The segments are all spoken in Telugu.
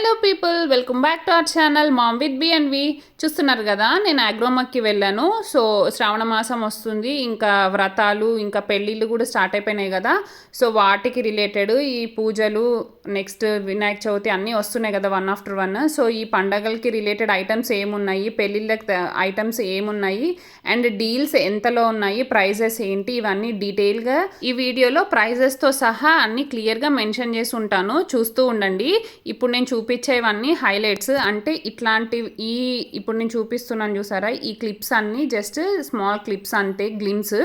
Hello people welcome back to our channel mom with B and V చూస్తున్నారు కదా నేను అగ్రోమక్కి వెళ్ళాను. సో శ్రావణ మాసం వస్తుంది ఇంకా వ్రతాలు ఇంకా పెళ్ళిళ్ళు కూడా స్టార్ట్ అయిపోయినాయి కదా. సో వాటికి రిలేటెడ్ ఈ పూజలు నెక్స్ట్ వినాయక చవితి అన్నీ వస్తున్నాయి కదా వన్ ఆఫ్టర్ వన్ సో ఈ పండగలకి రిలేటెడ్ ఐటమ్స్ ఏమున్నాయి పెళ్ళిళ్ళకి ఐటమ్స్ ఏమున్నాయి అండ్ డీల్స్ ఎంతలో ఉన్నాయి ప్రైజెస్ ఏంటి ఇవన్నీ డీటెయిల్గా ఈ వీడియోలో ప్రైజెస్తో సహా అన్ని క్లియర్గా మెన్షన్ చేసి ఉంటాను. చూస్తూ ఉండండి. ఇప్పుడు నేను చూపించేవన్నీ హైలైట్స్. అంటే ఇట్లాంటి ఈ ఇప్పుడు నేను చూపిస్తున్నాను చూసారా? ఈ క్లిప్స్ అన్నీ జస్ట్ స్మాల్ క్లిప్స్ అంటే గ్లిమ్స్.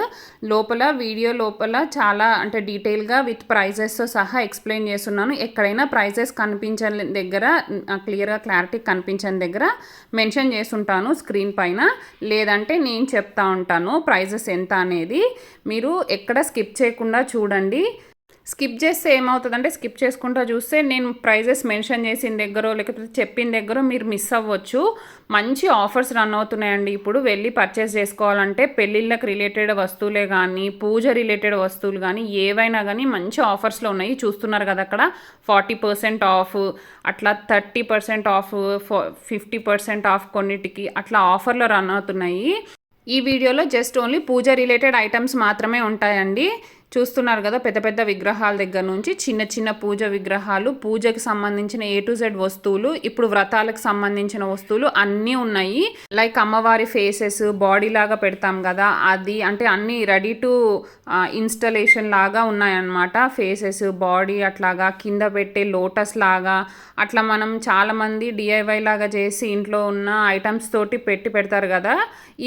లోపల వీడియో లోపల చాలా అంటే డీటెయిల్గా విత్ ప్రైజెస్తో సహా ఎక్స్ప్లెయిన్ చేస్తున్నాను. ఎక్కడైనా ప్రైజెస్ కనిపించని దగ్గర క్లియర్గా క్లారిటీ కనిపించని దగ్గర మెన్షన్ చేస్తుంటాను స్క్రీన్ పైన. లేదంటే నేను చెప్తా ఉంటాను ప్రైజెస్ ఎంత అనేది. మీరు ఎక్కడ స్కిప్ చేయకుండా చూడండి. స్కిప్ చేస్తే ఏమవుతుందంటే స్కిప్ చేసుకుంటా చూస్తే నేను ప్రైజెస్ మెన్షన్ చేసిన దగ్గర లేకపోతే చెప్పిన దగ్గర మీరు మిస్ అవ్వచ్చు. మంచి ఆఫర్స్ రన్ అవుతున్నాయండి. ఇప్పుడు వెళ్ళి పర్చేస్ చేసుకోవాలంటే పెళ్ళిళ్ళకి రిలేటెడ్ వస్తువులే కానీ పూజ రిలేటెడ్ వస్తువులు కానీ ఏవైనా కానీ మంచి ఆఫర్స్లో ఉన్నాయి. చూస్తున్నారు కదా అక్కడ. ఫార్టీ పర్సెంట్ ఆఫ్ అట్లా thirty percent off fifty percent off కొన్నిటికి అట్లా ఆఫర్లో రన్ అవుతున్నాయి. ఈ వీడియోలో just only puja related items మాత్రమే ఉంటాయండి. చూస్తున్నారు కదా పెద్ద పెద్ద విగ్రహాల దగ్గర నుంచి చిన్న చిన్న పూజ విగ్రహాలు పూజకి సంబంధించిన ఏ టు జెడ్ వస్తువులు ఇప్పుడు వ్రతాలకు సంబంధించిన వస్తువులు అన్నీ ఉన్నాయి. లైక్ అమ్మవారి ఫేసెస్ బాడీ లాగా పెడతాం కదా అది అంటే అన్నీ రెడీ టు ఇన్స్టలేషన్ లాగా ఉన్నాయన్నమాట. ఫేసెస్ బాడీ అట్లాగా కింద పెట్టే లోటస్ లాగా అట్లా మనం చాలామంది డిఐవై లాగా చేసి ఇంట్లో ఉన్న ఐటమ్స్ తోటి పెట్టి పెడతారు కదా.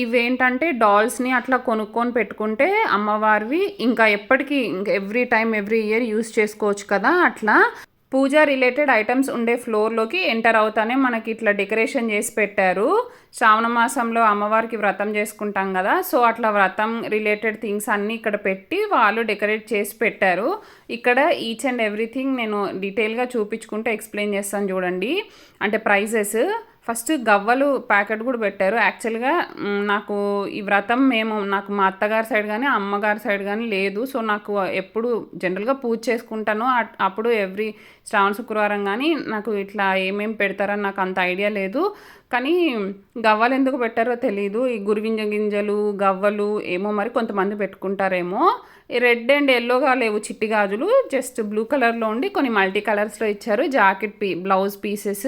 ఇవేంటంటే డాల్స్ని అట్లా కొనుక్కొని పెట్టుకుంటే అమ్మవారివి ఇంకా ఎప్పటికీ ఇంకా every time every year use చేసుకోవచ్చు కదా అట్లా. పూజ రిలేటెడ్ ఐటమ్స్ ఉండే ఫ్లోర్లోకి ఎంటర్ అవుతానే మనకి ఇట్లా డెకరేషన్ చేసి పెట్టారు. శ్రావణ మాసంలో అమ్మవారికి వ్రతం చేసుకుంటాం కదా సో అట్లా వ్రతం రిలేటెడ్ థింగ్స్ అన్నీ ఇక్కడ పెట్టి వాళ్ళు డెకరేట్ చేసి పెట్టారు. ఇక్కడ ఈచ్ అండ్ ఎవ్రీథింగ్ నేను డీటెయిల్గా చూపించుకుంటే ఎక్స్ప్లెయిన్ చేస్తాను చూడండి. అంటే ప్రైజెస్. ఫస్ట్ గవ్వలు ప్యాకెట్ కూడా పెట్టారు. యాక్చువల్గా నాకు ఈ వ్రతం మేము నాకు మా అత్తగారి సైడ్ కానీ అమ్మగారి సైడ్ కానీ లేదు. సో నాకు ఎప్పుడు జనరల్గా పూజ చేసుకుంటాను. అప్పుడు ఎవ్రీ శ్రావణ శుక్రవారం కానీ నాకు ఇట్లా ఏమేమి పెడతారని నాకు అంత ఐడియా లేదు. కానీ గవ్వలు ఎందుకు పెట్టారో తెలియదు ఈ గురిగింజ గింజలు గవ్వలు ఏమో మరి కొంతమంది పెట్టుకుంటారేమో. రెడ్ అండ్ ఎల్లోగా లేవు చిట్టి గాజులు జస్ట్ బ్లూ కలర్లో ఉండి కొన్ని మల్టీ కలర్స్లో ఇచ్చారు. జాకెట్ పీ బ్లౌజ్ పీసెస్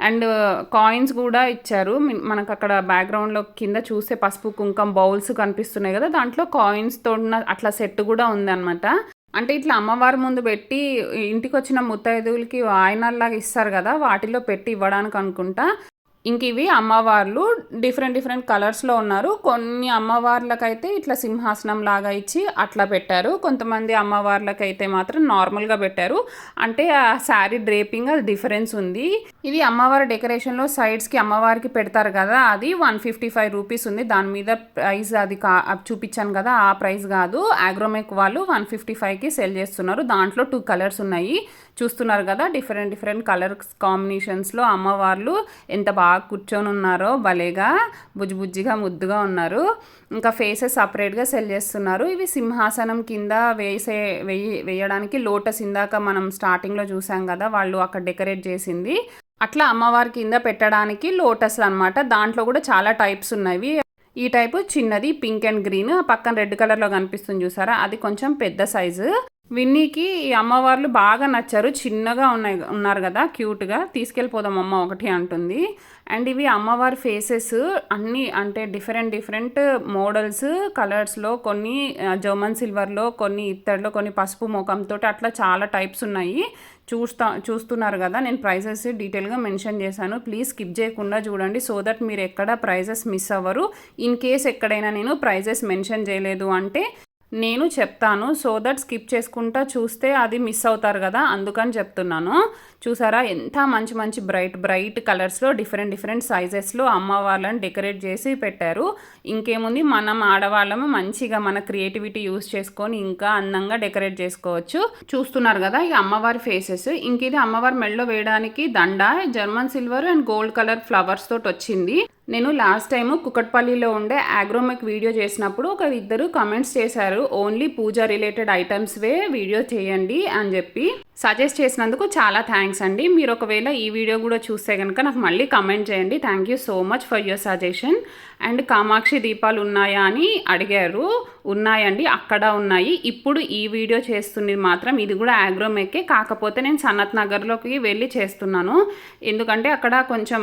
అండ్ కాయిన్స్ కూడా ఇచ్చారు. మనకు అక్కడ బ్యాక్గ్రౌండ్లో కింద చూస్తే పసుపు కుంకం బౌల్స్ కనిపిస్తున్నాయి కదా. దాంట్లో కాయిన్స్తో ఉన్న అట్లా సెట్ కూడా ఉందన్నమాట. అంటే ఇట్లా అమ్మవారి ముందు పెట్టి ఇంటికి వచ్చిన ముత్తైదువులకి వాయినాల్లాగా ఇస్తారు కదా. వాటిలో పెట్టి ఇవ్వడానికి అనుకుంటా. ఇంక ఇవి అమ్మవార్లు డిఫరెంట్ డిఫరెంట్ కలర్స్లో ఉన్నారు. కొన్ని అమ్మవార్లకైతే ఇట్లా సింహాసనం లాగా ఇచ్చి అట్లా పెట్టారు. కొంతమంది అమ్మవార్లకైతే మాత్రం నార్మల్గా పెట్టారు. అంటే ఆ శారీ డ్రేపింగ్ అది డిఫరెన్స్ ఉంది. ఇది అమ్మవారి డెకరేషన్లో సైడ్స్కి అమ్మవారికి పెడతారు కదా అది వన్ ఫిఫ్టీ ఫైవ్ రూపీస్ ఉంది. దాని మీద ప్రైస్ అది కా చూపించాను కదా ఆ ప్రైస్ కాదు. ఆగ్రోమెక్ వాళ్ళు వన్ ఫిఫ్టీ ఫైవ్కి సెల్ చేస్తున్నారు. దాంట్లో టూ కలర్స్ ఉన్నాయి. చూస్తున్నారు కదా డిఫరెంట్ డిఫరెంట్ కలర్స్ కాంబినేషన్స్లో అమ్మవార్లు ఎంత బాగా కూర్చొని ఉన్నారో భలేగా బుజ్జిబుజ్జిగా ముద్దుగా ఉన్నారు. ఇంకా ఫేసెస్ సపరేట్గా సెల్ చేస్తున్నారు. ఇవి సింహాసనం కింద వేసే వేయి వేయడానికి లోటస్ ఇందాక మనం స్టార్టింగ్లో చూసాం కదా వాళ్ళు అక్కడ డెకరేట్ చేసింది. అట్లా అమ్మవారి కింద పెట్టడానికి లోటస్ అనమాట దాంట్లో కూడా చాలా టైప్స్ ఉన్నాయి. ఈ టైపు చిన్నది పింక్ అండ్ గ్రీన్. పక్కన రెడ్ కలర్లో కనిపిస్తుంది చూసారా? అది కొంచెం పెద్ద సైజు. విన్నీకి ఈ అమ్మవార్లు బాగా నచ్చారు. చిన్నగా ఉన్నాయి ఉన్నారు కదా క్యూట్గా. తీసుకెళ్ళిపోదాం అమ్మ ఒకటి అంటుంది. అండ్ ఇవి అమ్మవారి ఫేసెస్ అన్నీ అంటే డిఫరెంట్ డిఫరెంట్ మోడల్స్ కలర్స్లో కొన్ని జర్మన్ సిల్వర్లో కొన్ని ఇత్తడిలో కొన్ని పసుపు ముఖంతో అట్లా చాలా టైప్స్ ఉన్నాయి. చూస్తా చూస్తున్నారు కదా నేను ప్రైజెస్ డీటెయిల్గా మెన్షన్ చేశాను. ప్లీజ్ స్కిప్ చేయకుండా చూడండి సో దట్ మీరు ఎక్కడ ప్రైజెస్ మిస్ అవ్వరు. ఇన్ కేస్ ఎక్కడైనా నేను ప్రైజెస్ మెన్షన్ చేయలేదు అంటే నేను చెప్తాను. సో దట్ స్కిప్ చేసుకుంటా చూస్తే అది మిస్ అవుతారు కదా అందుకని చెప్తున్నాను. చూసారా? ఎంత మంచి మంచి బ్రైట్ బ్రైట్ కలర్స్లో డిఫరెంట్ డిఫరెంట్ సైజెస్లో అమ్మవాళ్ళని డెకరేట్ చేసి పెట్టారు. ఇంకేముంది? మనం ఆడవాళ్ళము మంచిగా మన క్రియేటివిటీ యూస్ చేసుకొని ఇంకా అందంగా డెకరేట్ చేసుకోవచ్చు. చూస్తున్నారు కదా ఈ అమ్మవారి ఫేసెస్. ఇంక ఇది అమ్మవారి మెళ్ళో వేయడానికి దండ German silver and gold colour flowers తోటి వచ్చింది. నేను లాస్ట్ టైం కుకట్పల్లిలో ఉండే ఆగ్రోమెక్ వీడియో చేసినప్పుడు ఒక ఇద్దరు కమెంట్స్ చేశారు ఓన్లీ పూజ రిలేటెడ్ ఐటమ్స్వే వీడియో చేయండి అని చెప్పి సజెస్ట్ చేసినందుకు చాలా థ్యాంక్స్ అండి. మీరు ఒకవేళ ఈ వీడియో కూడా చూస్తే కనుక నాకు మళ్ళీ కమెంట్ చేయండి. Thank you so much for your suggestion and Kamakshi దీపాలు ఉన్నాయా అని అడిగారు. ఉన్నాయండి అక్కడ ఉన్నాయి. ఇప్పుడు ఈ వీడియో చేస్తుంది మాత్రం ఇది కూడా ఆగ్రోమేకే కాకపోతే నేను సనత్ నగర్లోకి వెళ్ళి చేస్తున్నాను. ఎందుకంటే అక్కడ కొంచెం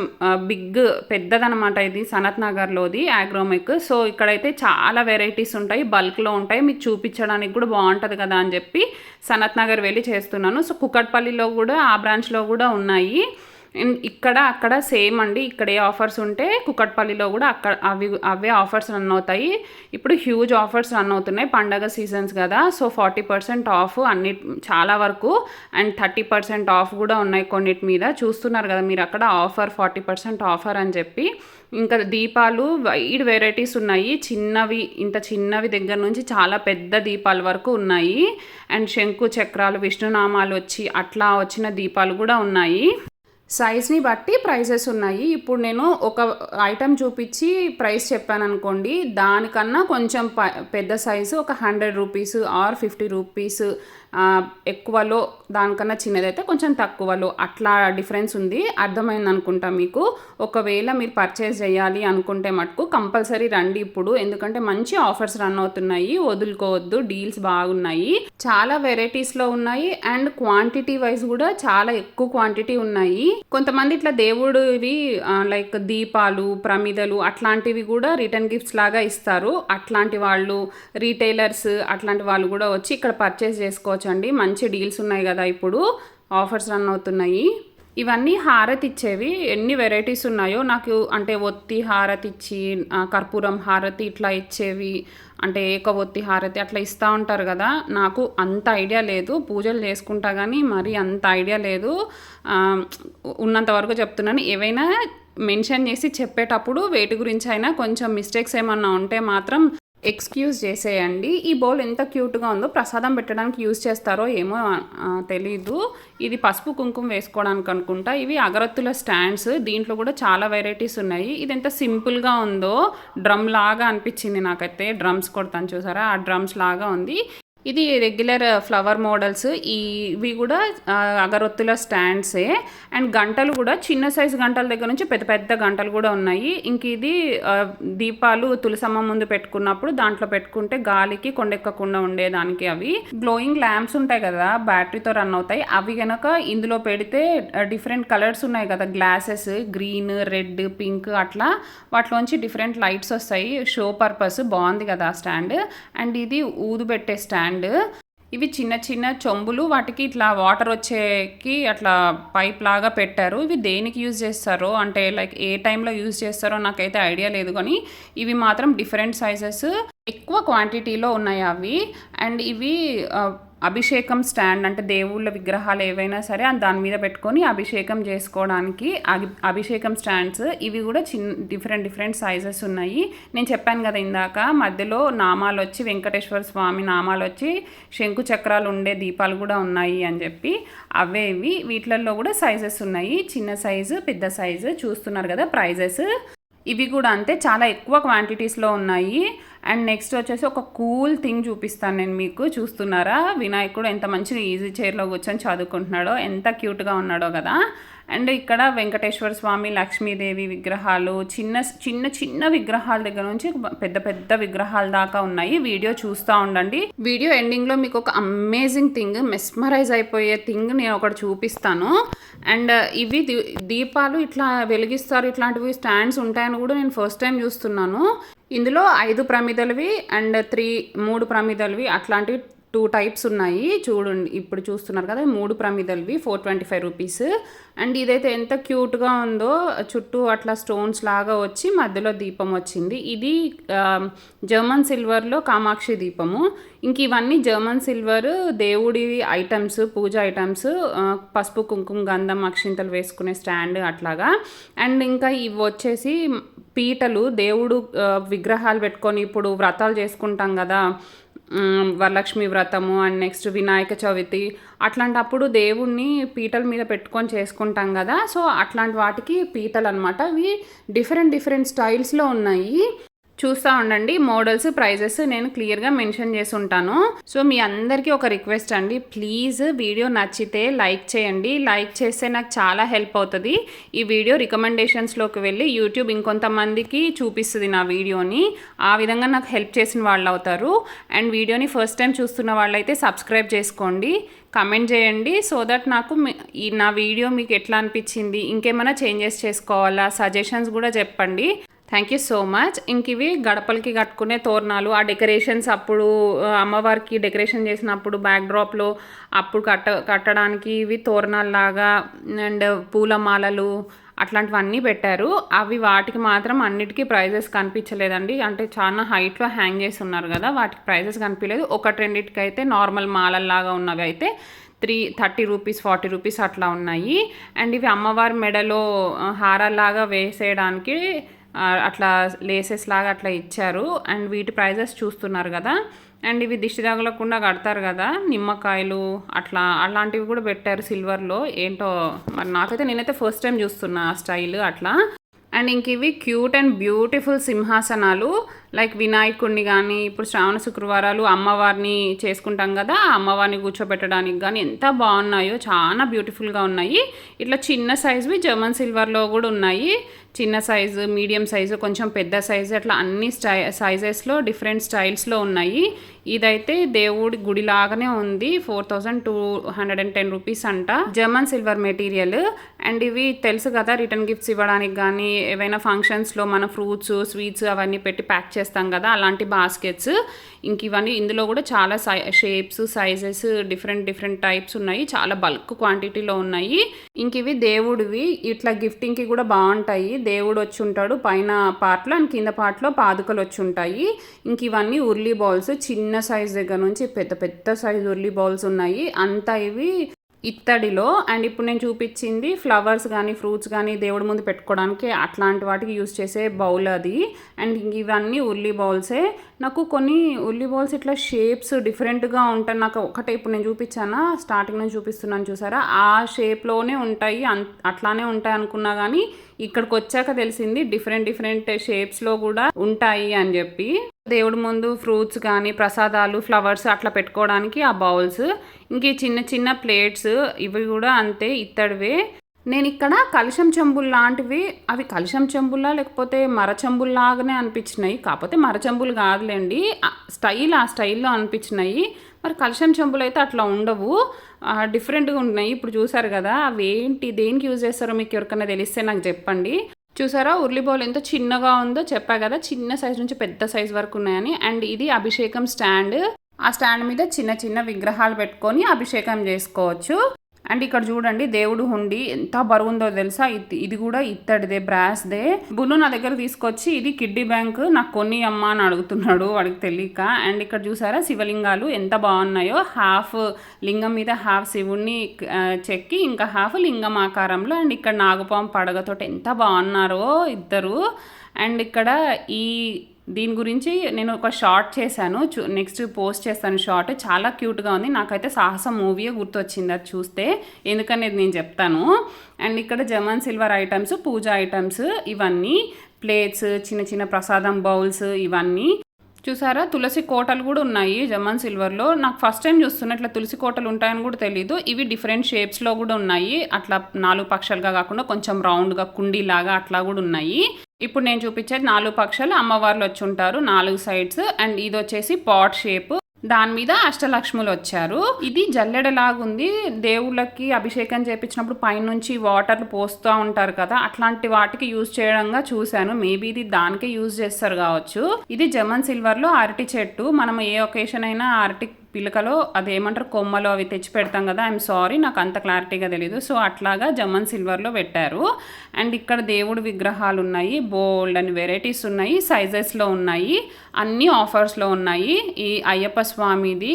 బిగ్ పెద్దదనమాట ఇది సనత్ నగర్లోది ఆగ్రోమెక్. సో ఇక్కడైతే చాలా వెరైటీస్ ఉంటాయి బల్క్లో ఉంటాయి. మీకు చూపించడానికి కూడా బాగుంటుంది కదా అని చెప్పి సనత్ నగర్ వెళ్ళి చేస్తున్నాను. సో కుకట్పల్లిలో కూడా ఆ బ్రాంచ్లో కూడా ఉన్నాయి. ఇక్కడ అక్కడ సేమ్ అండి. ఇక్కడ ఏ ఆఫర్స్ ఉంటే కుకట్పల్లిలో కూడా అక్కడ అవి అవే ఆఫర్స్ రన్ అవుతాయి. ఇప్పుడు హ్యూజ్ ఆఫర్స్ రన్ అవుతున్నాయి. పండగ సీజన్స్ కదా. సో ఫార్టీ పర్సెంట్ ఆఫ్ అన్ని చాలా వరకు. అండ్ థర్టీ పర్సెంట్ ఆఫ్ కూడా ఉన్నాయి కొన్నిటి మీద. చూస్తున్నారు కదా మీరు అక్కడ ఆఫర్ ఫార్టీ పర్సెంట్ ఆఫర్ అని చెప్పి. ఇంకా దీపాలు వైడ్ వెరైటీస్ ఉన్నాయి. చిన్నవి ఇంత చిన్నవి దగ్గర నుంచి చాలా పెద్ద దీపాల వరకు ఉన్నాయి. అండ్ శంకు చక్రాలు విష్ణునామాలు వచ్చి అట్లా వచ్చిన దీపాలు కూడా ఉన్నాయి. సైజ్ని బట్టి ప్రైజెస్ ఉన్నాయి. ఇప్పుడు నేను ఒక ఐటెం చూపించి ప్రైస్ చెప్పాను అనుకోండి దానికన్నా కొంచెం పెద్ద సైజు ఒక hundred rupees or fifty rupees ఎక్కువలో దానికన్నా చిన్నదైతే కొంచెం తక్కువలో. అట్లా డిఫరెన్స్ ఉంది. అర్థమైంది అనుకుంటా మీకు. ఒకవేళ మీరు పర్చేస్ చేయాలి అనుకుంటే మటుకు కంపల్సరీ రండి ఇప్పుడు. ఎందుకంటే మంచి ఆఫర్స్ రన్ అవుతున్నాయి. వదులుకోవద్దు. డీల్స్ బాగున్నాయి. చాలా వెరైటీస్లో ఉన్నాయి. అండ్ క్వాంటిటీ వైజ్ కూడా చాలా ఎక్కువ క్వాంటిటీ ఉన్నాయి. కొంతమంది ఇట్లా దేవుడివి లైక్ దీపాలు ప్రమిదలు అట్లాంటివి కూడా రిటర్న్ గిఫ్ట్స్ లాగా ఇస్తారు. అట్లాంటి వాళ్ళు రీటైలర్స్ అట్లాంటి వాళ్ళు కూడా వచ్చి ఇక్కడ పర్చేస్ చేసుకోవచ్చు. తీసుకోవచ్చండి మంచి డీల్స్ ఉన్నాయి కదా ఇప్పుడు. ఆఫర్స్ రన్ అవుతున్నాయి. ఇవన్నీ హారతి ఇచ్చేవి. ఎన్ని వెరైటీస్ ఉన్నాయో నాకు అంటే ఒత్తి హారతి ఇచ్చి కర్పూరం హారతి ఇట్లా ఇచ్చేవి. అంటే ఏక ఒత్తి హారతి అట్లా ఇస్తూ ఉంటారు కదా. నాకు అంత ఐడియా లేదు. పూజలు చేసుకుంటా కానీ మరి అంత ఐడియా లేదు. ఉన్నంత వరకు చెప్తున్నాను. ఏవైనా మెన్షన్ చేసి చెప్పేటప్పుడు వేటి గురించి అయినా కొంచెం మిస్టేక్స్ ఏమన్నా ఉంటే మాత్రం ఎక్స్క్యూజ్ చేసేయండి. ఈ బౌల్ ఎంత క్యూట్గా ఉందో ప్రసాదం పెట్టడానికి యూజ్ చేస్తారో ఏమో తెలీదు. ఇది పసుపు కుంకుమ వేసుకోవడానికి అనుకుంటా. ఇవి అగరత్తుల స్టాండ్స్. దీంట్లో కూడా చాలా వెరైటీస్ ఉన్నాయి. ఇది ఎంత సింపుల్గా ఉందో డ్రమ్ లాగా అనిపించింది నాకైతే. డ్రమ్స్ కొడతాను చూసారా? ఆ డ్రమ్స్ లాగా ఉంది. ఇది రెగ్యులర్ ఫ్లవర్ మోడల్స్ ఇవి కూడా uh, అగరొత్తుల స్టాండ్సే అండ్ గంటలు కూడా చిన్న సైజు గంటల దగ్గర నుంచి పెద్ద పెద్ద గంటలు కూడా ఉన్నాయి. ఇంక ఇది uh, దీపాలు తులసమ్మ ముందు పెట్టుకున్నప్పుడు దాంట్లో పెట్టుకుంటే గాలికి కొండెక్కకుండా ఉండేదానికి అవి. గ్లోయింగ్ ల్యాంప్స్ ఉంటాయి కదా బ్యాటరీతో రన్ అవుతాయి. అవి కనుక ఇందులో పెడితే uh, డిఫరెంట్ కలర్స్ ఉన్నాయి కదా. గ్లాసెస్ గ్రీన్ రెడ్ పింక్ అట్లా. వాటిలోంచి డిఫరెంట్ లైట్స్ వస్తాయి. షో పర్పస్ బాగుంది కదా స్టాండ్ అండ్ ఇది ఊదు పెట్టే స్టాండ్ అండ్ ఇవి చిన్న చిన్న చొంబులు వాటికి ఇట్లా వాటర్ వచ్చేకి అట్లా పైప్ లాగా పెట్టారు. ఇవి దేనికి యూజ్ చేస్తారో అంటే లైక్ ఏ టైంలో యూజ్ చేస్తారో నాకైతే ఐడియా లేదు కానీ ఇవి మాత్రం డిఫరెంట్ సైజెస్. ఎక్కువ క్వాంటిటీలో ఉన్నాయి అవి. అండ్ ఇవి అభిషేకం స్టాండ్ అంటే దేవుళ్ళ విగ్రహాలు ఏవైనా సరే దాని మీద పెట్టుకొని అభిషేకం చేసుకోవడానికి అభిషేకం స్టాండ్స్ ఇవి కూడా చిన్న డిఫరెంట్ డిఫరెంట్ సైజెస్ ఉన్నాయి. నేను చెప్పాను కదా ఇందాక మధ్యలో నామాలు వచ్చి వెంకటేశ్వర స్వామి నామాలు వచ్చి శంకు చక్రాలు ఉండే దీపాలు కూడా ఉన్నాయి అని చెప్పి అవే ఇవి. వీటిలలో కూడా సైజెస్ ఉన్నాయి. చిన్న సైజు పెద్ద సైజు చూస్తున్నారు కదా ప్రైజెస్. ఇవి కూడా అంతే. చాలా ఎక్కువ క్వాంటిటీస్లో ఉన్నాయి. అండ్ నెక్స్ట్ వచ్చేసి ఒక కూల్ థింగ్ చూపిస్తాను నేను మీకు. చూస్తున్నారా? వినాయకుడు ఎంత మంచిగా ఈజీ చైర్లో కూర్చొని చదువుకుంటున్నాడో ఎంత క్యూట్గా ఉన్నాడో కదా. అండ్ ఇక్కడ వెంకటేశ్వర స్వామి లక్ష్మీదేవి విగ్రహాలు చిన్న చిన్న చిన్న విగ్రహాల దగ్గర నుంచి పెద్ద పెద్ద విగ్రహాల దాకా ఉన్నాయి. వీడియో చూస్తూ ఉండండి. వీడియో ఎండింగ్లో మీకు ఒక అమేజింగ్ థింగ్ మెస్మరైజ్ అయిపోయే థింగ్ నేను ఒకటి చూపిస్తాను. అండ్ ఇవి దీపాలు ఇట్లా వెలిగిస్తారు ఇట్లాంటివి స్టాండ్స్ ఉంటాయని కూడా నేను ఫస్ట్ టైం చూస్తున్నాను. ఇందులో ఐదు ప్రమిదలవి అండ్ త్రీ మూడు ప్రమిదలవి అట్లాంటివి టూ టైప్స్ ఉన్నాయి. చూడండి ఇప్పుడు చూస్తున్నారు కదా మూడు ప్రమిదల్వి four twenty five rupees. And ఇదైతే ఎంత క్యూట్గా ఉందో చుట్టూ అట్లా స్టోన్స్ లాగా వచ్చి మధ్యలో దీపం వచ్చింది. ఇది జర్మన్ సిల్వర్లో కామాక్షి దీపము. ఇంక ఇవన్నీ జర్మన్ సిల్వర్ దేవుడి ఐటమ్స్ పూజ ఐటమ్స్ పసుపు కుంకుమ గంధం అక్షింతలు వేసుకునే స్టాండ్ అట్లాగా. అండ్ ఇంకా ఇవి వచ్చేసి పీటలు దేవుడు విగ్రహాలు పెట్టుకొని ఇప్పుడు వ్రతాలు చేసుకుంటాం కదా వరలక్ష్మి వ్రతము అండ్ నెక్స్ట్ వినాయక చవితి అట్లాంటప్పుడు దేవుణ్ణి పీటల మీద పెట్టుకొని చేసుకుంటాం కదా. సో అట్లాంటి వాటికి పీటలు అనమాట ఇవి డిఫరెంట్ డిఫరెంట్ స్టైల్స్లో ఉన్నాయి. చూస్తూ ఉండండి. మోడల్స్ ప్రైజెస్ నేను క్లియర్గా మెన్షన్ చేసి ఉంటాను. సో మీ అందరికీ ఒక రిక్వెస్ట్ అండి. ప్లీజ్ వీడియో నచ్చితే లైక్ చేయండి. లైక్ చేస్తే నాకు చాలా హెల్ప్ అవుతుంది. ఈ వీడియో రికమెండేషన్స్లోకి వెళ్ళి యూట్యూబ్ ఇంకొంతమందికి చూపిస్తుంది నా వీడియోని. ఆ విధంగా నాకు హెల్ప్ చేసిన వాళ్ళు అవుతారు. అండ్ వీడియోని ఫస్ట్ టైం చూస్తున్న వాళ్ళైతే సబ్స్క్రైబ్ చేసుకోండి. కమెంట్ చేయండి. సో దట్ నాకు మీ- ఈ నా వీడియో మీకు ఎట్లా అనిపించింది? ఇంకేమైనా చేంజెస్ చేసుకోవాలా? సజెషన్స్ కూడా చెప్పండి. థ్యాంక్ యూ సో మచ్ ఇంక ఇవి గడపలకి కట్టుకునే తోరణాలు ఆ డెకరేషన్స్ అప్పుడు అమ్మవారికి డెకరేషన్ చేసినప్పుడు బ్యాక్ డ్రాప్లో అప్పుడు కట్ట కట్టడానికి ఇవి తోరణాల్లాగా అండ్ పూలమాలలు అట్లాంటివన్నీ పెట్టారు. అవి వాటికి మాత్రం అన్నిటికీ ప్రైజెస్ కనిపించలేదండి. అంటే చాలా హైట్లో హ్యాంగ్ చేసి ఉన్నారు కదా వాటికి ప్రైజెస్ కనిపించలేదు. ఒకటి రెండింటికి అయితే నార్మల్ మాలల్లాగా ఉన్నవి అయితే three thirty rupees forty rupees అట్లా ఉన్నాయి. అండ్ ఇవి అమ్మవారి మెడలో ఆ, వేసేయడానికి అట్లా లేసెస్ లాగా అట్లా ఇచ్చారు. అండ్ వీటి ప్రైజెస్ చూస్తున్నారు కదా. అండ్ ఇవి దిష్టి తగలకుండా కడతారు కదా. నిమ్మకాయలు అట్లా అలాంటివి కూడా పెట్టారు సిల్వర్లో ఏంటో మరి నాకైతే నేనైతే ఫస్ట్ టైం చూస్తున్నా ఆ స్టైల్ అట్లా. అండ్ ఇంక ఇవి క్యూట్ అండ్ బ్యూటిఫుల్ సింహాసనాలు. లైక్ వినాయకుడిని కానీ ఇప్పుడు శ్రావణ శుక్రవారాలు అమ్మవారిని చేసుకుంటాం కదా అమ్మవారిని కూర్చోబెట్టడానికి కానీ ఎంత బాగున్నాయో చాలా బ్యూటిఫుల్గా ఉన్నాయి. ఇట్లా చిన్న సైజువి జర్మన్ సిల్వర్లో కూడా ఉన్నాయి. చిన్న సైజు మీడియం సైజు కొంచెం పెద్ద సైజు అట్లా అన్ని స్టై సైజెస్లో డిఫరెంట్ స్టైల్స్లో ఉన్నాయి. ఇదైతే దేవుడి గుడి లాగానే ఉంది four thousand two hundred and ten rupees అంట. German silver material. అండ్ ఇవి తెలుసు కదా రిటర్న్ గిఫ్ట్స్ ఇవ్వడానికి కానీ ఏవైనా ఫంక్షన్స్లో మన ఫ్రూట్స్ స్వీట్స్ అవన్నీ పెట్టి ప్యాక్ చేసి చేస్తాం కదా అలాంటి బాస్కెట్స్ ఇంక ఇవన్నీ ఇందులో కూడా చాలా సై shapes sizes different different types ఉన్నాయి. చాలా బల్క్ క్వాంటిటీలో ఉన్నాయి. ఇంక ఇవి దేవుడివి. ఇట్లా గిఫ్టింగ్కి కూడా బాగుంటాయి. దేవుడు వచ్చి ఉంటాడు పైన పార్ట్లో అండ్ కింద పార్ట్లో పాదుకలు వచ్చి ఉంటాయి. ఇంక ఇవన్నీ ఉర్లీ బాల్స్ చిన్న సైజ్ దగ్గర నుంచి పెద్ద పెద్ద సైజ్ ఉర్లీ బాల్స్ ఉన్నాయి. అంతా ఇవి ఇత్తడిలో. అండ్ ఇప్పుడు నేను చూపించింది ఫ్లవర్స్ కానీ ఫ్రూట్స్ కానీ దేవుడి ముందు పెట్టుకోవడానికి అట్లాంటి వాటికి యూస్ చేసే బౌల్ అది. అండ్ ఇవన్నీ ఉల్లి బౌల్సే. నాకు కొన్ని ఉల్లి బౌల్స్ ఇట్లా షేప్స్ డిఫరెంట్గా ఉంటాయి. నాకు ఒకటే ఇప్పుడు నేను చూపించానా? స్టార్టింగ్ నుంచి చూపిస్తున్నాను చూసారా? ఆ షేప్లోనే ఉంటాయి. అన్ అట్లానే ఉంటాయి అనుకున్నా కానీ ఇక్కడికి వచ్చాక తెలిసింది డిఫరెంట్ డిఫరెంట్ షేప్స్లో కూడా ఉంటాయి అని చెప్పి. దేవుడి ముందు ఫ్రూట్స్ కానీ ప్రసాదాలు ఫ్లవర్స్ అట్లా పెట్టుకోవడానికి ఆ బౌల్స్. ఇంక చిన్న చిన్న ప్లేట్స్ ఇవి కూడా అంతే ఇత్తడివే. నేను ఇక్కడ కలుషం చెంబుల్ లాంటివి అవి కలుషం చెంబులా లేకపోతే మరచెంబుల్లాగానే అనిపించినాయి. కాకపోతే మరచెంబులు కాదులేండి. స్టైల్ ఆ స్టైల్లో అనిపించినాయి. మరి కలుషం చెంబులు అయితే అట్లా ఉండవు. డిఫరెంట్గా ఉన్నాయి ఇప్పుడు చూసారు కదా అవి ఏంటి దేనికి యూజ్ చేస్తారో మీకు ఎవరికైనా తెలిస్తే నాకు చెప్పండి. చూసారా? ఉర్లీ బౌల్ ఎంత చిన్నగా ఉందో చెప్పా కదా. చిన్న సైజ్ నుంచి పెద్ద సైజ్ వరకు ఉన్నాయని. అండ్ ఇది అభిషేకం స్టాండ్. ఆ స్టాండ్ మీద చిన్న చిన్న విగ్రహాలు పెట్టుకొని అభిషేకం చేసుకోవచ్చు. అండ్ ఇక్కడ చూడండి దేవుడు హుండి ఎంత బరువుందో తెలుసా? ఇది ఇది కూడా ఇత్తడిదే బ్రాస్దే. బుల్లు నా దగ్గర తీసుకొచ్చి ఇది కిడ్డీ బ్యాంక్ నాకు కొన్ని అమ్మ అని అడుగుతున్నాడు వాడికి తెలియక. అండ్ ఇక్కడ చూసారా శివలింగాలు ఎంత బాగున్నాయో. హాఫ్ లింగం మీద హాఫ్ శివుణ్ణి చెక్కి ఇంకా హాఫ్ లింగం ఆకారంలో. అండ్ ఇక్కడ నాగపాం పడగతోటి ఎంత బాగున్నారో ఇద్దరు. అండ్ ఇక్కడ ఈ దీని గురించి నేను ఒక షార్ట్ చేశాను. చూ నెక్స్ట్ పోస్ట్ చేస్తాను షార్ట్. చాలా క్యూట్గా ఉంది. నాకైతే సాహసం మూవీ గుర్తొచ్చింది అది చూస్తే. ఎందుకనేది నేను చెప్తాను. అండ్ ఇక్కడ జర్మన్ సిల్వర్ ఐటమ్స్ పూజ ఐటమ్స్ ఇవన్నీ ప్లేట్స్ చిన్న చిన్న ప్రసాదం బౌల్స్ ఇవన్నీ. చూసారా? తులసి కోటలు కూడా ఉన్నాయి జమన్ సిల్వర్లో. నాకు ఫస్ట్ టైం చూస్తున్న ఇట్లా తులసి కోటలు ఉంటాయని కూడా తెలీదు. ఇవి డిఫరెంట్ షేప్స్లో కూడా ఉన్నాయి. అట్లా నాలుగు పక్షాలుగా కాకుండా కొంచెం రౌండ్గా కుండీలాగా అట్లా కూడా ఉన్నాయి. ఇప్పుడు నేను చూపించేది నాలుగు పక్షాలు అమ్మవార్లు వచ్చి ఉంటారు నాలుగు సైడ్స్ అండ్ ఇది వచ్చేసి పాట్ షేప్ దాని మీద అష్టలక్ష్ములు వచ్చారు. ఇది జల్లెడలాగుంది. దేవుళ్ళకి అభిషేకం చేపించినప్పుడు పైనుంచి వాటర్లు పోస్తూ ఉంటారు కదా అట్లాంటి వాటికి యూజ్ చేయడంగా చూశాను. మేబీ ఇది దానికే యూజ్ చేస్తారు కావచ్చు. ఇది జమన్ సిల్వర్లో అరటి చెట్టు. మనం ఏ ఒకేషన్ అయినా అరటి పిలకలో అదేమంటారు కొమ్మలు అవి తెచ్చి పెడతాం కదా ఐఎమ్ సారీ నాకు అంత క్లారిటీగా తెలియదు సో అట్లాగా జమన్ సిల్వర్లో పెట్టారు. అండ్ ఇక్కడ దేవుడి విగ్రహాలు ఉన్నాయి బోల్డ్ అని వెరైటీస్ ఉన్నాయి సైజెస్లో ఉన్నాయి అన్నీ ఆఫర్స్లో ఉన్నాయి. ఈ అయ్యప్ప స్వామిది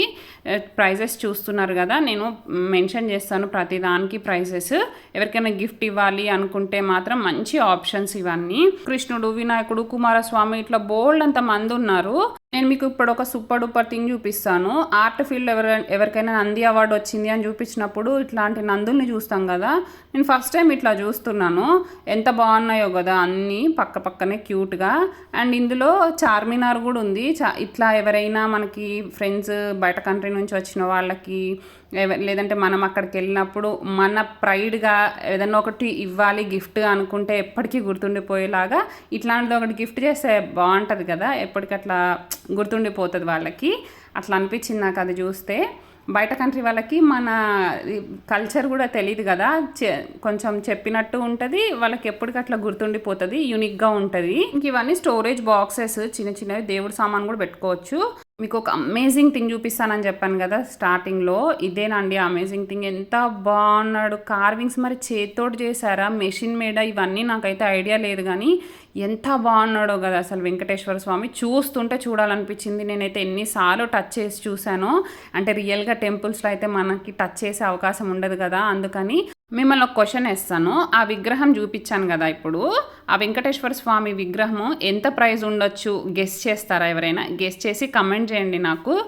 ప్రైజెస్ చూస్తున్నారు కదా నేను మెన్షన్ చేస్తాను ప్రతి దానికి ప్రైజెస్ ఎవరికైనా గిఫ్ట్ ఇవ్వాలి అనుకుంటే మాత్రం మంచి ఆప్షన్స్ ఇవన్నీ. కృష్ణుడు వినాయకుడు కుమారస్వామి ఇట్లా బోల్డ్ అంత మంది ఉన్నారు. నేను మీకు ఇప్పుడు ఒక సూపర్ డూపర్ థింగ్ చూపిస్తాను. ఆర్ట్ ఫీల్డ్ ఎవర ఎవరికైనా నంది అవార్డు వచ్చింది అని చూపించినప్పుడు ఇట్లాంటి నందుల్ని చూస్తాం కదా. నేను ఫస్ట్ టైం ఇట్లా చూస్తున్నాను. ఎంత బాగున్నాయో కదా అన్నీ పక్క పక్కనే క్యూట్గా. అండ్ ఇందులో చార్మినార్ కూడా ఉంది. చా ఇట్లా ఎవరైనా మనకి ఫ్రెండ్స్ బయట కంట్రీ నుంచి వచ్చిన వాళ్ళకి లేదంటే మనం అక్కడికి వెళ్ళినప్పుడు మన ప్రైడ్గా ఏదైనా ఒకటి ఇవ్వాలి గిఫ్ట్గా అనుకుంటే ఎప్పటికీ గుర్తుండిపోయేలాగా ఇట్లాంటిది ఒకటి గిఫ్ట్ చేస్తే బాగుంటుంది కదా ఎప్పటికట్లా గుర్తుండిపోతుంది వాళ్ళకి. అట్లా అనిపించింది నాకు అది చూస్తే. బయట కంట్రీ వాళ్ళకి మన కల్చర్ కూడా తెలియదు కదా చె- కొంచెం చెప్పినట్టు ఉంటుంది వాళ్ళకి ఎప్పటికట్లా గుర్తుండిపోతుంది యూనిక్గా ఉంటుంది. ఇంక ఇవన్నీ స్టోరేజ్ బాక్సెస్ చిన్న చిన్నవి దేవుడి సామాన్ కూడా పెట్టుకోవచ్చు. మీకు ఒక అమేజింగ్ థింగ్ చూపిస్తానని చెప్పాను కదా స్టార్టింగ్లో ఇదేనండి అమేజింగ్ థింగ్ ఎంత బాగున్నాడు. కార్వింగ్స్ మరి చేత్తోటి చేశారా? మెషిన్ మేడ ఇవన్నీ నాకైతే ఐడియా లేదు కానీ ఎంత బాగున్నాడో కదా అసలు వెంకటేశ్వర స్వామి. చూస్తుంటే చూడాలనిపించింది. నేనైతే ఎన్నిసార్లు టచ్ చేసి చూశాను. అంటే రియల్గా టెంపుల్స్లో అయితే మనకి టచ్ చేసే అవకాశం ఉండదు కదా అందుకని మిమ్మల్ని ఒక క్వశ్చన్ వేస్తాను. ఆ విగ్రహం చూపించాను కదా ఇప్పుడు. ఆ వెంకటేశ్వర స్వామి విగ్రహము ఎంత ప్రైజ్ ఉండొచ్చు? గెస్ చేస్తారా ఎవరైనా? గెస్ చేసి కమెంట్ చేయండి నాకు.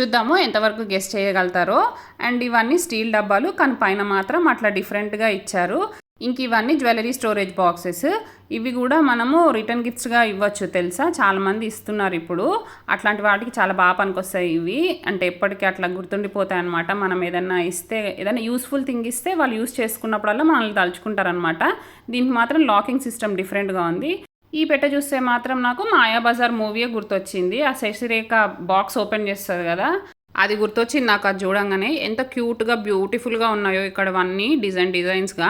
చూద్దాము ఎంతవరకు గెస్ చేయగలుగుతారో. అండ్ ఇవన్నీ స్టీల్ డబ్బాలు కానీ పైన మాత్రం అట్లా డిఫరెంట్గా ఇచ్చారు. ఇంక ఇవన్నీ జ్యువెలరీ స్టోరేజ్ బాక్సెస్. ఇవి కూడా మనము రిటర్న్ గిఫ్ట్స్గా ఇవ్వచ్చు తెలుసా? చాలామంది ఇస్తున్నారు ఇప్పుడు. అట్లాంటి వాటికి చాలా బాగా పనికొస్తాయి ఇవి. అంటే ఎప్పటికీ అట్లా గుర్తుండిపోతాయి అనమాట మనం ఏదైనా ఇస్తే ఏదైనా యూస్ఫుల్ థింగ్ ఇస్తే వాళ్ళు యూస్ చేసుకున్నప్పుడల్లా మనల్ని తలుచుకుంటారనమాట దీనికి మాత్రం లాకింగ్ సిస్టమ్ డిఫరెంట్గా ఉంది. ఈ పెట్టె చూస్తే మాత్రం నాకు మాయాబజార్ మూవీయే గుర్తొచ్చింది. ఆ శశిరేఖ బాక్స్ ఓపెన్ చేస్తుంది కదా. అది గుర్తొచ్చింది నాకు అది చూడంగానే. ఎంత క్యూట్గా బ్యూటిఫుల్గా ఉన్నాయో ఇక్కడ అన్నీ డిజైన్ డిజైన్స్గా.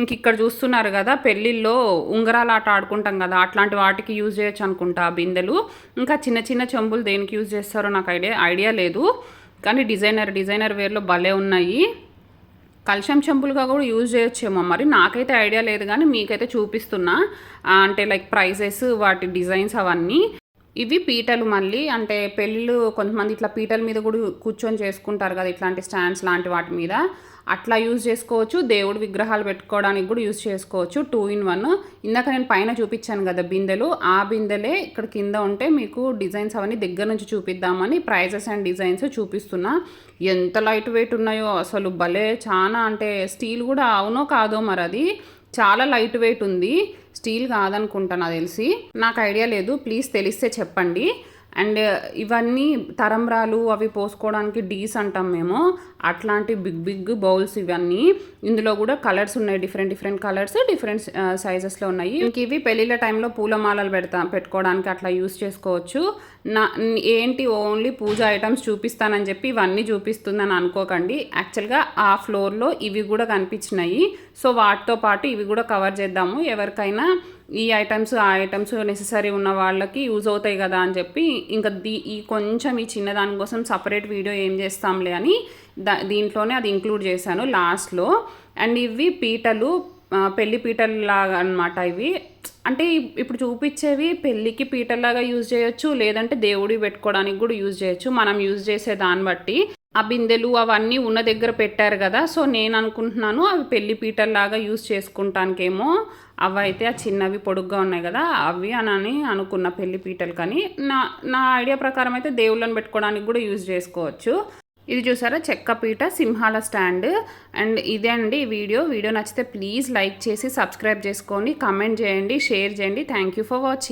ఇంక ఇక్కడ చూస్తున్నారు కదా పెళ్ళిళ్ళలో ఉంగరాలు ఆట ఆడుకుంటాం కదా అట్లాంటి వాటికి యూజ్ చేయొచ్చు అనుకుంటా బిందెలు. ఇంకా చిన్న చిన్న చెంబులు దేనికి యూజ్ చేస్తారో నాకు ఐడియా ఐడియా లేదు. కానీ డిజైనర్ డిజైనర్ వేర్లో భలే ఉన్నాయి. కలశం చెంపులుగా కూడా యూజ్ చేయొచ్చేమో మరి. నాకైతే ఐడియా లేదు కానీ మీకైతే చూపిస్తున్నా. అంటే లైక్ ప్రైజెస్ వాటి డిజైన్స్ అవన్నీ. ఇవి పీటలు మళ్ళీ. అంటే పెళ్ళిళ్ళు కొంతమంది ఇట్లా పీటల మీద కూడా కూర్చొని చేసుకుంటారు కదా ఇట్లాంటి స్టాండ్స్ లాంటి వాటి మీద. అట్లా యూజ్ చేసుకోవచ్చు. దేవుడు విగ్రహాలు పెట్టుకోవడానికి కూడా యూజ్ చేసుకోవచ్చు. Two in one. ఇందాక నేను పైన చూపించాను కదా బిందెలు. ఆ బిందెలే ఇక్కడ కింద ఉంటే మీకు డిజైన్స్ అవన్నీ దగ్గర నుంచి చూపిద్దామని ప్రైజెస్ అండ్ డిజైన్స్ చూపిస్తున్నా. ఎంత లైట్ వెయిట్ ఉన్నాయో అసలు భలే. చాలా అంటే స్టీల్ కూడా అవునో కాదో మరి అది. చాలా లైట్ వెయిట్ ఉంది. స్టీల్ కాదనుకుంటా నాకు తెలిసి నాకు ఐడియా లేదు. ప్లీజ్ తెలిస్తే చెప్పండి. అండ్ ఇవన్నీ తరంబ్రాలు అవి పోసుకోవడానికి డీస్ అంటాం మేము. అట్లాంటి బిగ్ బిగ్ బౌల్స్ ఇవన్నీ. ఇందులో కూడా కలర్స్ ఉన్నాయి. డిఫరెంట్ డిఫరెంట్ కలర్స్ డిఫరెంట్ సైజెస్లో ఉన్నాయి. ఇంక ఇవి పెళ్ళిళ్ళ టైంలో పూలమాలలు పెడతా పెట్టుకోవడానికి అట్లా యూస్ చేసుకోవచ్చు. నా ఏంటి ఓన్లీ పూజ ఐటమ్స్ చూపిస్తానని చెప్పి ఇవన్నీ చూపిస్తుందని అనుకోకండి. యాక్చువల్గా ఆ ఫ్లోర్లో ఇవి కూడా కనిపించినాయి. సో వాటితో పాటు ఇవి కూడా కవర్ చేద్దాము. ఎవరికైనా ఈ ఐటమ్స్ ఆ ఐటమ్స్ నెససరీ ఉన్న వాళ్ళకి యూజ్ అవుతాయి కదా అని చెప్పి ఇంకా దీ ఈ కొంచెం ఈ చిన్న దానికోసం సపరేట్ వీడియో ఏం చేస్తాంలే అని దా దీంట్లోనే అది ఇంక్లూడ్ చేశాను లాస్ట్లో అండ్ ఇవి పీటలు పెళ్ళి పెళ్ళి పీటలు లాగా అనమాట ఇవి. అంటే ఇప్పుడు చూపించేవి పెళ్ళికి పీటల్లాగా యూజ్ చేయొచ్చు లేదంటే దేవుడి పెట్టుకోవడానికి కూడా యూజ్ చేయొచ్చు. మనం యూజ్ చేసే దాన్ని బట్టి ఆ బిందెలు అవన్నీ ఉన్న దగ్గర పెట్టారు కదా సో నేను అనుకుంటున్నాను అవి పెళ్ళి పీటల్లాగా యూజ్ చేసుకుంటానికేమో అవి అయితే ఆ చిన్నవి పొడుగ్గా ఉన్నాయి కదా అవి అని అనుకున్న పెళ్ళి పీటలు కానీ నా నా ఐడియా ప్రకారం అయితే దేవుళ్ళని పెట్టుకోవడానికి కూడా యూజ్ చేసుకోవచ్చు. ఇది చూసారా? చెక్క పీట సింహాల స్టాండ్. అండ్ ఇదే అండి వీడియో. వీడియో నచ్చితే ప్లీజ్ లైక్ చేసి సబ్స్క్రైబ్ చేసుకోండి కమెంట్ చేయండి షేర్ చేయండి. Thank you for watching.